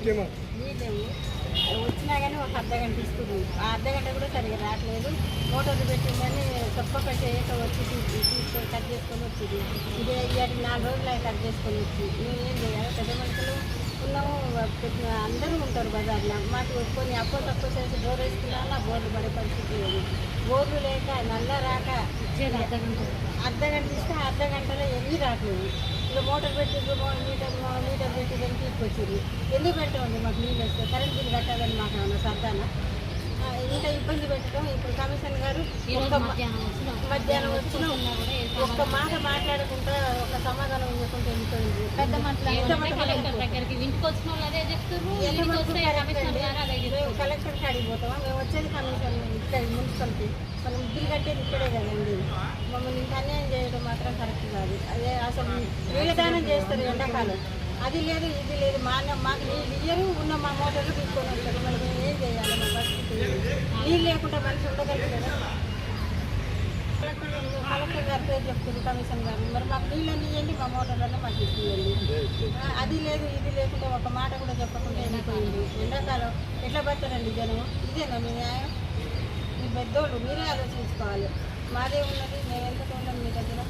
నీళ్ళేమో వచ్చినా కానీ ఒక అర్ధ గంట ఇస్తుంది. ఆ అర్ధ గంట కూడా సరిగా రావట్లేదు. మోటార్లు పెట్టిందని పెట్టేయక వచ్చి తీసుకొని కట్ చేసుకొని వచ్చింది. ఇది నాలుగు రోజులు కట్ చేసుకొని వచ్చి మేము ఏం చేయాలి? పెద్ద మనుషులు ఉన్నాము. అందరూ ఉంటారు బజార్లో. మాకు కొన్ని అప్పో తక్కువ చేసి బోర్ వేసుకున్నా బోర్లు పడే పరిస్థితి లేదు. బోర్లు లేక నల్ల రాక అర్ధ గంట. ఇస్తే అర్ధ గంటలో ఎన్ని రావట్లేదు. ఇక మోటార్ పెట్టి మీటర్ మీటర్ పెట్టి దాన్ని తీసుకొచ్చింది ఎందుకు పెట్టండి మాకు నీళ్ళు వస్తే కరెంట్ బిల్ కట్టాలని మాకు ఏమన్నా సర్దానా? ఇంకా ఇబ్బంది పెట్టడం. ఇప్పుడు కమిషన్ గారు మధ్యాహ్నం వచ్చిన ఒక్క మాట మాట్లాడకుండా ఒక సమాధానం ఇవ్వకుండా వెళ్ళిపోయింది. పెద్ద కలెక్టర్ అదే మేము చెప్తారు కలెక్టర్ కాడికి పోతామా? మేము వచ్చేది కమిషన్ ఇక్కడ మున్సిపల్కి మనం బిల్ కట్టేది ఇక్కడే కదండి. మమ్మల్ని ఇంత అన్యాయం చేయడం మాత్రం కరెక్ట్ కాదు. అదే అసలు నీళ్ళదానం చేస్తారు ఎండాకాలం. అది లేదు ఇది లేదు. మా మాకు నీళ్ళు ఇయ్యరు ఉన్న మా మోటార్లు తీసుకొని వస్తారు. మరి మేము ఏం చేయాలి? మా పరిస్థితి నీళ్ళు లేకుండా మనిషి ఉండగలుగుతారా కలెక్టర్ కలెక్టర్ గారి పేరు చెప్తుంది కమిషన్ గారు. మరి మాకు నీళ్ళని ఇవ్వండి మా మోటార్లన్నీ మాకు ఇవ్వండి అది లేదు ఇది లేకుండా ఒక మాట కూడా చెప్పకుండా వెళ్ళిపోయింది. ఎండాకాలం ఎట్లా పడతారండి జనం ఇదేనా మీ న్యాయం? మీ పెద్దోళ్ళు మీరే ఆలోచించుకోవాలి. మాదే ఉన్నది మేము ఎంత ఉండం మీ దగ్గర?